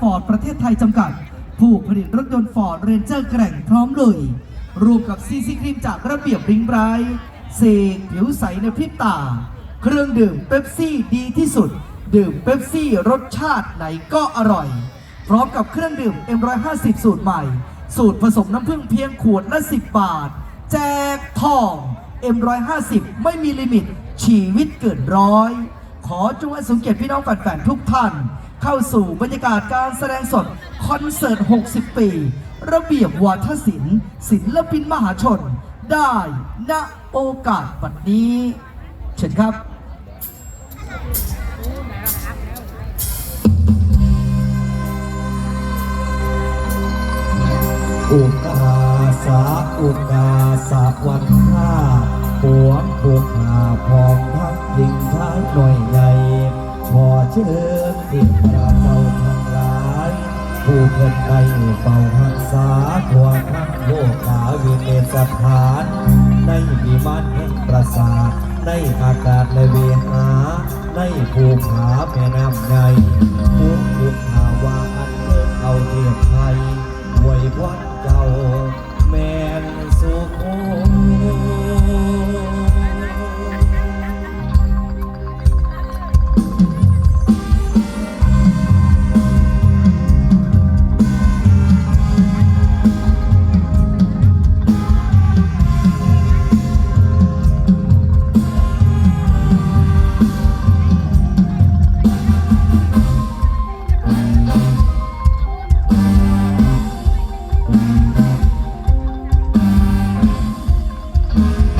ฟอร์ดประเทศไทยจำกัด ผู้ผลิตรถยนต์ฟอร์ดเรนเจอร์แกร่งพร้อมเลยร่วมกับซีซีครีมจากระเบียบริงไบรท์เสกผิวใสในพริบตา เครื่องดื่มเป๊ปซี่ดีที่สุด ดื่มเป๊ปซี่รสชาติไหนก็อร่อย พร้อมกับเครื่องดื่ม M150 สูตรใหม่ สูตรผสมน้ำผึ้งเพียงขวดละ 10 บาท แจกทอง M150 ไม่มีลิมิตชีวิตเกินร้อย ขอจงให้สงเกียรติพี่น้องแฟนๆทุกท่าน เข้าสู่บรรยากาศการแสดงสดคอนเสิร์ต 60 ปี ระเบียบวาทศิลป์ศิลปินมหาชน ได้ณโอกาสบัดนี้ เชิญครับอุกาสาอุกาสาวันข้าปวงผูกขาพร้อมพักยิงท้ายหน่อยใหญ่ขอเชิญ ที่พระเจ้าทั้งหลายผู้เพิ่นไปเป่าหักษาทั่วทั้งโลกขาวิเนสถาน ในวิมานแห่งปราสาทในอากาศและเวหา ในภูผาแม่น้ำใหญ่ภูมิภาวาอันเลิศเอาเทียบไทยไว้วัดเจ้า ต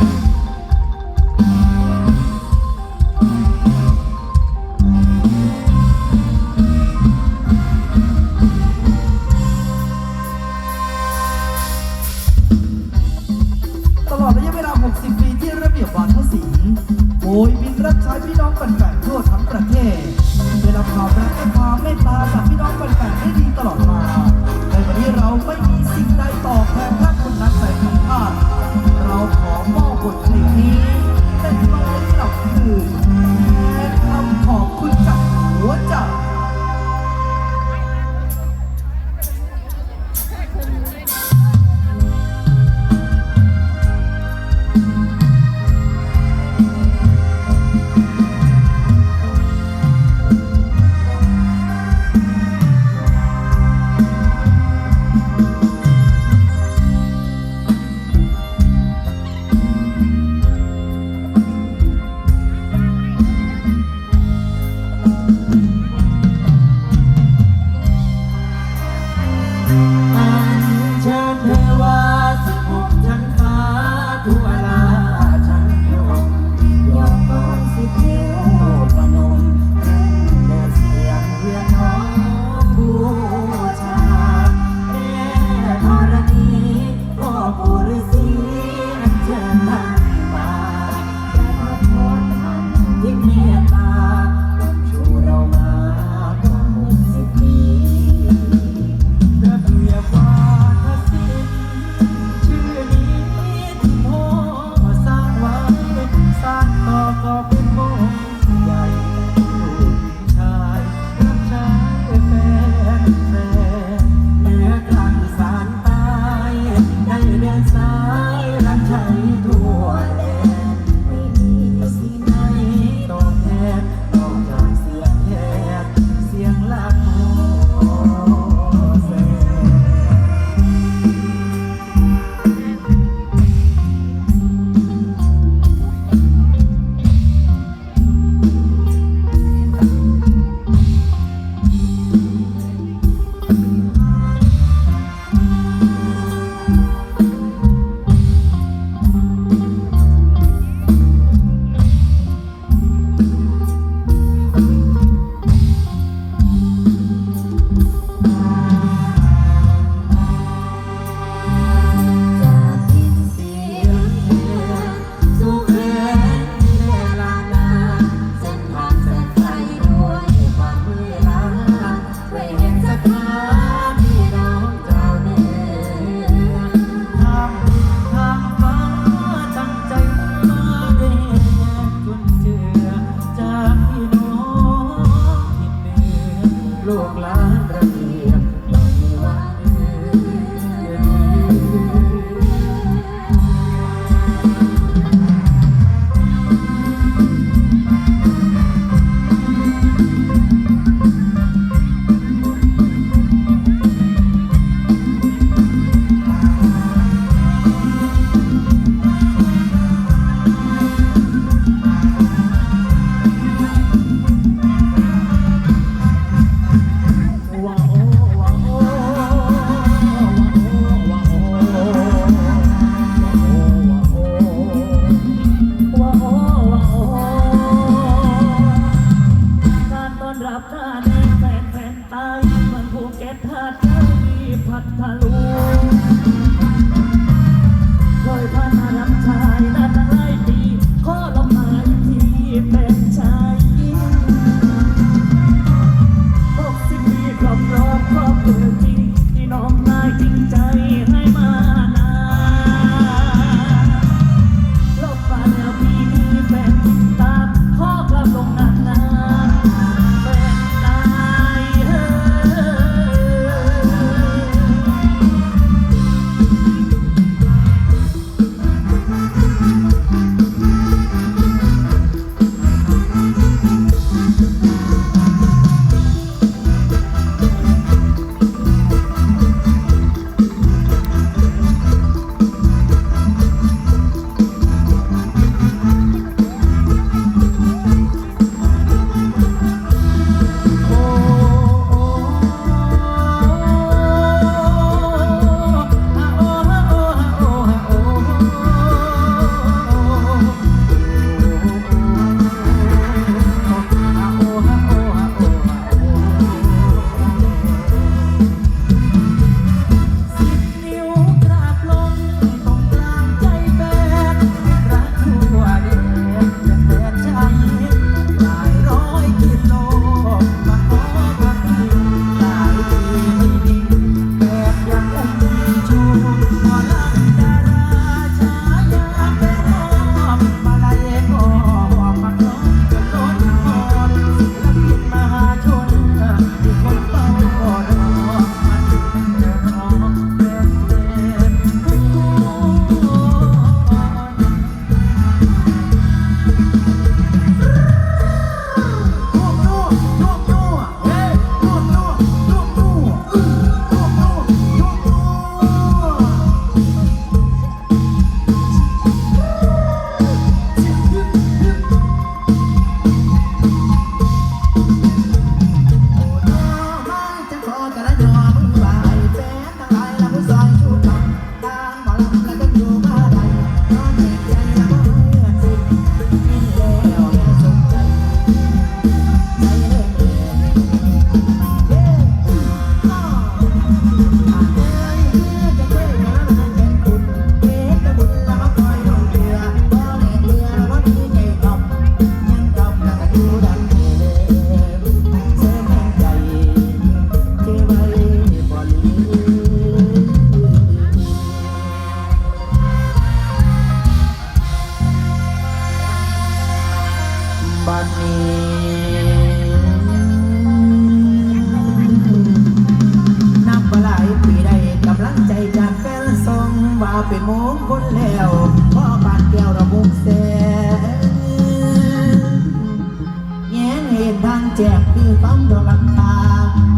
แจกคือต้องดอกลำตา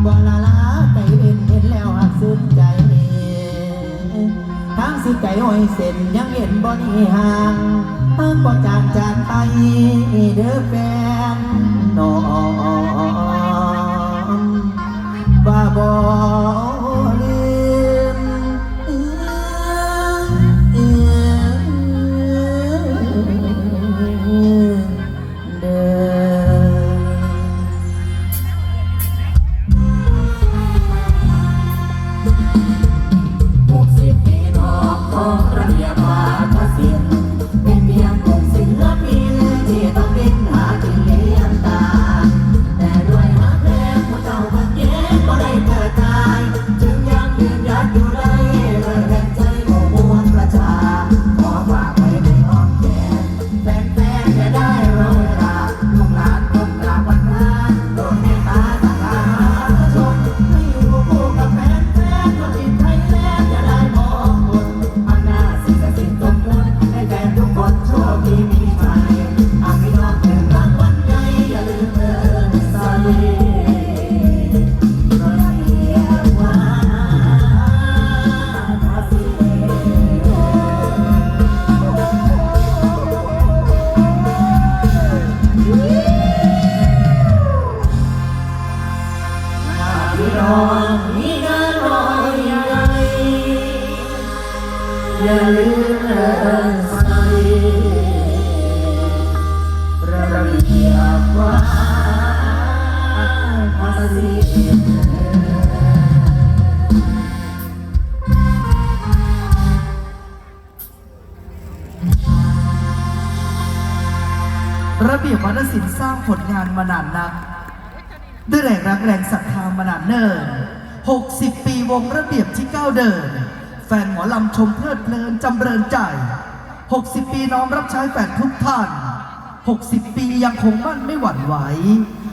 บ่ละลาใจเห็นเห็นแล้วหักสุดใจทางสิไก่ห้อยเส้นยังเห็นบ่นี่ห่างทางบ่จานจานไปเด้อแฟนนอง ระเบียบวัฒนศิลป์สร้างผลงานมานานนัก ด้วยแรงรักแรงศรัทธามานานเนิ่น60 ปีวงระเบียบที่ก้าวเดิน แฟนหมอลำชมเพลิดเพลินจำเริญใจ 60 ปีน้อมรับใช้แฟนทุกท่าน 60 ปียังคงมั่นไม่หวั่นไหว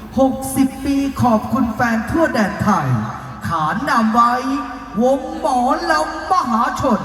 60 ปีขอบคุณแฟนทั่วแดนไทย ขานนามไว้ วงหมอลำมหาชน